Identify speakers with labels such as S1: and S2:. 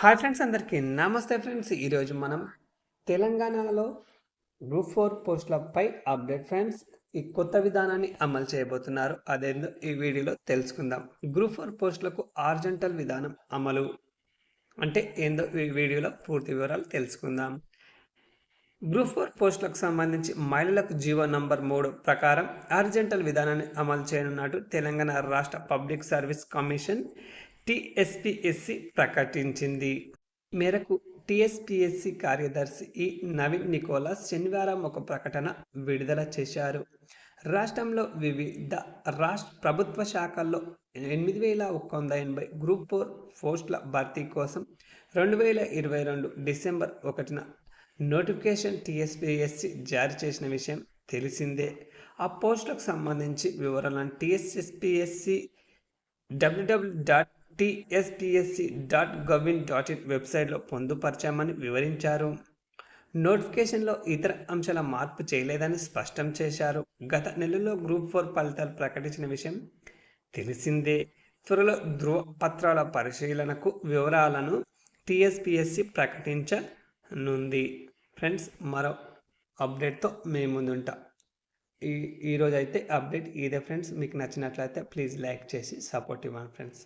S1: Hi friends అందరికీ. నమస్తే friends. ఈరోజు మనం తెలంగాణలో గ్రూప్ ఫోర్ పోస్టులపై అప్డేట్ ఫ్రెండ్స్. ఈ కొత్త విధానాన్ని అమలు చేయబోతున్నారు. అదేందో ఈ వీడియోలో తెలుసుకుందాం. గ్రూప్ ఫోర్ పోస్టులకు ఆర్జెంటల్ విధానం అమలు అంటే ఏందో ఈ వీడియోలో పూర్తి వివరాలు తెలుసుకుందాం. గ్రూప్ ఫోర్ పోస్టులకు సంబంధించి మహిళలకు జీవో నంబర్ మూడు ప్రకారం అర్జెంటల్ విధానాన్ని అమలు చేయనున్నట్టు తెలంగాణ రాష్ట్ర పబ్లిక్ సర్వీస్ కమిషన్ టిఎస్పిఎస్సి ప్రకటించింది. మేరకు టిఎస్పిఎస్సి కార్యదర్శి ఈ నవీన్ నికోలా శనివారం ఒక ప్రకటన విడుదల చేశారు. రాష్ట్రంలో వివిధ రాష్ట్ర ప్రభుత్వ శాఖల్లో ఎనిమిది వేల ఒక వంద ఎనభై గ్రూప్ ఫోర్ పోస్టుల భర్తీ కోసం రెండు వేల ఇరవై రెండు డిసెంబర్ ఒకటిన నోటిఫికేషన్ టిఎస్పిఎస్సి జారీ చేసిన విషయం తెలిసిందే. ఆ పోస్టులకు సంబంధించి వివరాలను టిఎస్ఎస్పిఎస్సి W W dot TSPSC dot gov dot in వెబ్సైట్లో పొందుపరచామని వివరించారు. నోటిఫికేషన్లో ఇతర అంశాల మార్పు చేయలేదని స్పష్టం చేశారు. గత నెలలో గ్రూప్ ఫోర్ ఫలితాలు ప్రకటించిన విషయం తెలిసిందే. త్వరలో ధృవపత్రాల పరిశీలనకు వివరాలను టిఎస్పిఎస్సి ప్రకటించనుంది. ఫ్రెండ్స్ మరో అప్డేట్తో మేము ముందుంటా. ఈ ఈరోజు అయితే అప్డేట్ ఇదే ఫ్రెండ్స్ మీకు నచ్చినట్లయితే ప్లీజ్ లైక్ చేసి సపోర్ట్ ఇవ్వండి ఫ్రెండ్స్